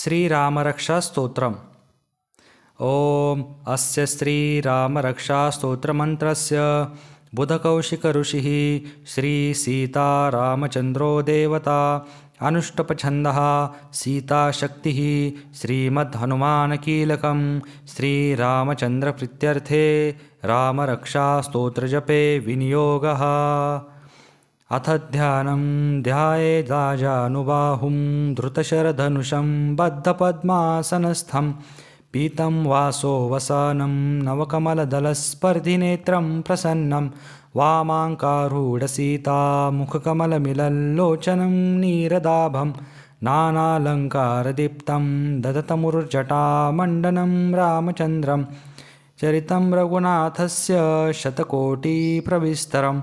श्रीरामरक्षास्तोत्रम्। ॐ अस्य श्रीरामरक्षास्तोत्रमन्त्रस्य बुधकौशिकऋषिः श्रीसीतारामचन्द्रो देवता अनुष्टपछन्दः सीताशक्तिः श्रीमद्हनुमानकीलकं श्रीरामचन्द्रप्रीत्यर्थे रामरक्षास्तोत्रजपे विनियोगः अथ ध्यानं ध्यायेदाजानुबाहुं धृतशरधनुषं बद्धपद्मासनस्थं पीतं वासो वसानं नवकमलदलस्पर्धिनेत्रं प्रसन्नं वामाङ्कारूढसीतामुखकमलमिलल्लोचनं नीरदाभं नानालङ्कारदीप्तं ददतमुर्जटामण्डनं रामचन्द्रं चरितं रघुनाथस्य शतकोटिप्रविस्तरम्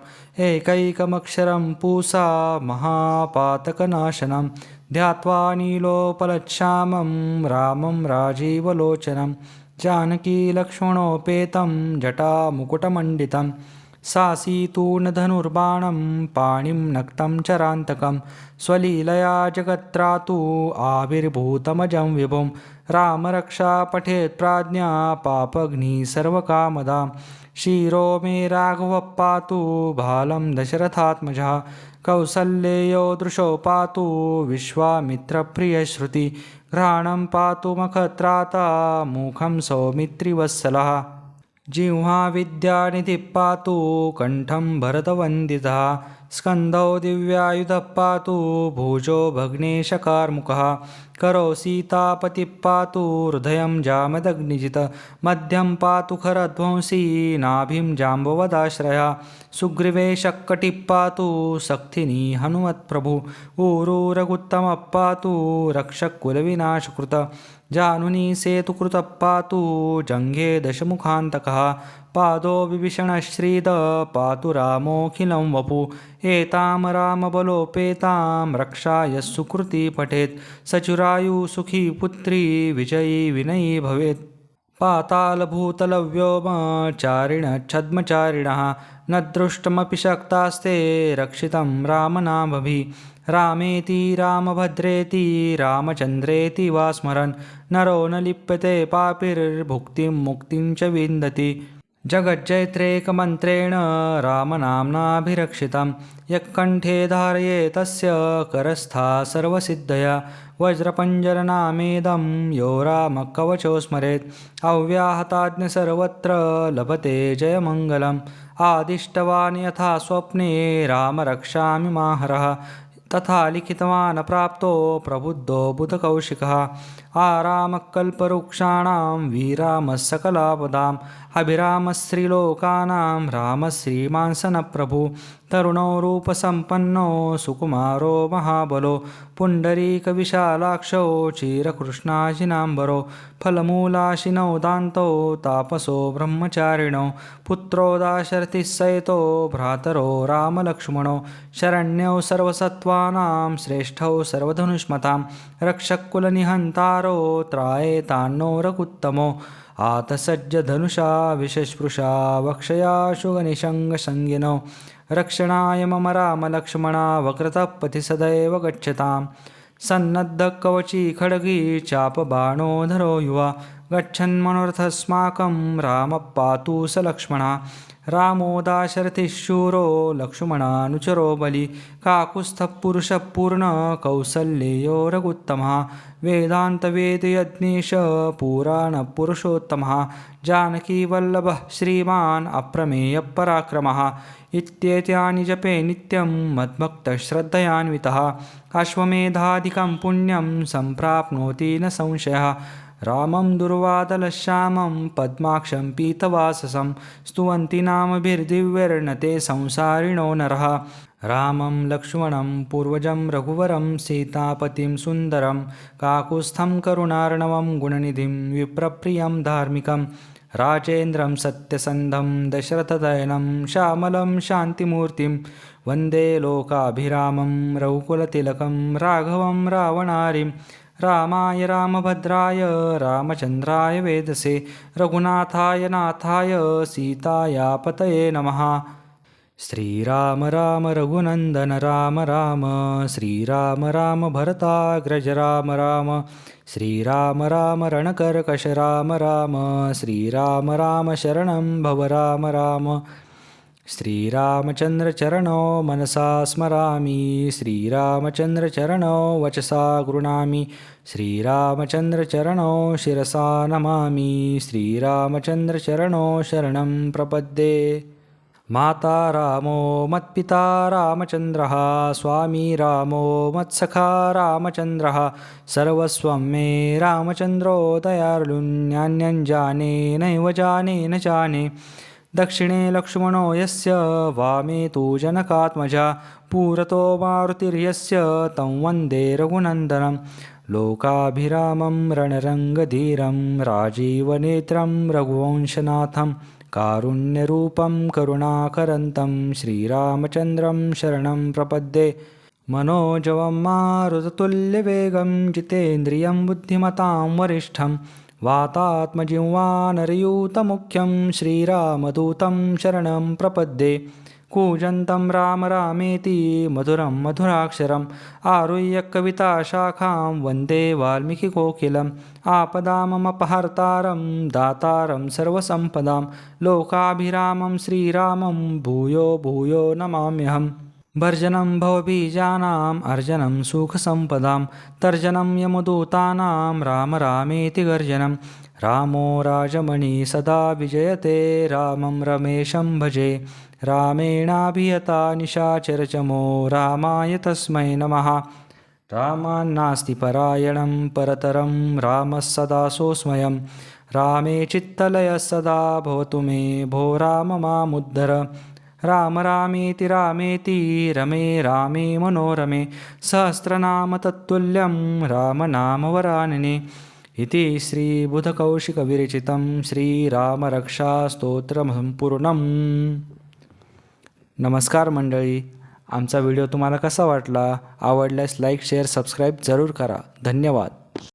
एकैकमक्षरं पूसा महापातकनाशनं ध्यात्वा नीलोपलच्छामं रामं राजीवलोचनं जानकीलक्ष्मणोपेतं जटामुकुटमण्डितं सासीतूर्णधनुर्बाणं पाणिं नक्तं चरान्तकं स्वलीलया जगत्रातु आविर्भूतमजं विभुं। रामरक्षा पठेत् प्राज्ञा पापग्नि सर्वकामदां। शिरो मे राघवः पातु बालं दशरथात्मजः। कौसल्येयो दृशो पातु विश्वामित्रप्रियश्रुति। घ्राणं पातु मखत्राता, मुखं सौमित्रिवत्सलः। जिह्वा विद्यानिधिः पातु कण्ठं भरतवन्दितः स्कन्धौ दिव्यायुधः पातु भुजो भग्नेशकार्मुकः करो सीतापतिः पातु हृदयं जामदग्निजित मध्यं पातु खरध्वंसी नाभिं जाम्बवदाश्रयः सुग्रीवे शक्कटिः पातु सक्थिनी हनुमत्प्रभु ऊरूरगुत्तमः पातु रक्षकुलविनाशकृत जानुनी सेतुकृतपातु जङ्घे दशमुखान्तकः पादो विभीषणश्रीद पातु रामोऽखिलं वपु। एतां रामबलोपेतां रक्षाय सुकृती पठेत्। सचुरायुसुखी पुत्री विजयी विनयी भवेत्। पातालभूतलव्योमचारिणच्छद्मचारिणः न दृष्टमपि शक्तास्ते रक्षितं रामनामभि। रामेति रामभद्रेति रामचन्द्रेति वा स्मरन् नरो न लिप्यते पापिर्भुक्तिं मुक्तिं च विन्दति। जगज्जैत्रेकमन्त्रेण रामनाम्नाभिरक्षितं यः कण्ठे धारये तस्य करस्था सर्वसिद्धया। वज्रपञ्जरनामेदं यो रामकवचो स्मरेत् अव्याहताज्ञ सर्वत्र लभते जयमङ्गलम्। आदिष्टवान् यथा स्वप्ने राम रक्षामि माहरः। तथा लिखितवान् प्राप्तो प्रबुद्धो बुधकौशिकः। आरामकल्पवृक्षाणां वीरामः सकलापदाम् अभिरामश्रीलोकानां रामश्रीमांसनप्रभु तरुणो रूपसम्पन्नो सुकुमारो महाबलो पुण्डरीकविशालाक्षो क्षीरकृष्णाशिनाम्बरो फलमूलाशिनौ दान्तौ तापसो ब्रह्मचारिणौ पुत्रो दाशरथिः भ्रातरो रामलक्ष्मणो शरण्यौ सर्वसत्त्वानां श्रेष्ठौ सर्वधनुष्मतां रक्षकुलनिहन्तारो त्रायेतान्नो रघुत्तमो आतसज्जधनुषा विशस्पृशा वक्षया शुगनिशङ्गसंज्ञिनो रक्षणाय मम रामलक्ष्मणा वक्रतपति सदैव गच्छतां सन्नद्धकवची खड्गी चापबाणोधरो युवा। गच्छन्मनोरथस्माकं रामः पातु स लक्ष्मणा। रामो दाशरथिशूरो लक्ष्मणानुचरो बलि। काकुत्स्थः कौसल्येयो रघुत्तमः वेदान्तवेदयज्ञेश पुराणपुरुषोत्तमः। जानकीवल्लभः श्रीमान् अप्रमेयपराक्रमः। इत्येत्यानि जपे नित्यं मद्भक्तश्रद्धयान्वितः। अश्वमेधादिकं पुण्यं सम्प्राप्नोति न संशयः। रामं दुर्वादलश्यामं पद्माक्षं पीतवाससं स्तुवन्ति नामभिर्दिव्यर्णते संसारिणो नरः। रामं लक्ष्मणं पूर्वजं रघुवरं सीतापतिं सुन्दरं काकुस्थं करुणार्णवं गुणनिधिं विप्रप्रियं धार्मिकं राजेन्द्रं सत्यसन्धं दशरथदयनं श्यामलं शान्तिमूर्तिं वन्दे लोकाभिरामं रघुकुलतिलकं राघवं रावणारिं रामाय रामभद्राय रामचन्द्राय वेदसे रघुनाथाय नाथाय सीताया पतये नमः। श्रीराम राम रघुनन्दन राम राम श्रीराम राम भरताग्रज राम राम श्रीराम राम रणकर्कश राम राम श्रीराम राम शरणं भव राम राम। श्रीरामचन्द्रचरणो मनसा स्मरामि श्रीरामचन्द्रचरणो वचसा गृणामि श्रीरामचन्द्रचरणो शिरसा नमामि श्रीरामचन्द्रचरणो शरणं प्रपद्ये। माता रामो मत्पिता रामचन्द्रः स्वामी रामो मत्सखा रामचन्द्रः सर्वस्वं मे रामचन्द्रो दयालुन्यान्यं जाने नैव जाने न जाने दक्षिणे लक्ष्मणो यस्य वामे तु जनकात्मजा पुरतो मारुतिर्यस्य तं वन्दे रघुनन्दनं। लोकाभिरामं रणरङ्गधीरं राजीवनेत्रं रघुवंशनाथं कारुण्यरूपं करुणाकरन्तं श्रीरामचन्द्रं शरणं प्रपद्ये। मनोजवं मारुततुल्यवेगं जितेन्द्रियं बुद्धिमतां वरिष्ठं वातात्मजिह्वानरयूतमुख्यं श्रीरामदूतं शरणं प्रपद्ये कूजन्तं राम रामेति मधुरं मधुराक्षरम् आरुह्य कविताशाखां वन्दे वाल्मीकिकोकिलम् आपदाममपहर्तारं दातारं सर्वसम्पदां लोकाभिरामं श्रीरामं भूयो भूयो नमाम्यहम्। भर्जनं भवबीजानाम् अर्जनं सुखसम्पदां तर्जनं यमदूतानां राम रामेति गर्जनं। रामो राजमणि सदा विजयते रामं रमेशं भजे। रामेणाभियता निशाचरचमो रामाय तस्मै नमः। रामान्नास्ति परायणं परतरं रामः सदा सोऽस्मयं। रामे चित्तलयः सदा भवतु मे भो राम मामुद्धर राम रामेति रामेति रमे रामे मनोरमे सहस्रनाम तत्तुल्यं रामनामवरानने इति श्रीबुधकौशिकविरचितं श्रीरामरक्षास्तोत्रसम्पूर्णम् नमस्कार मंडळी आमचा व्हिडिओ तुम्हाला कसा वाटला आवडल्यास लाईक शेअर सबस्क्राईब जरूर करा. धन्यवाद.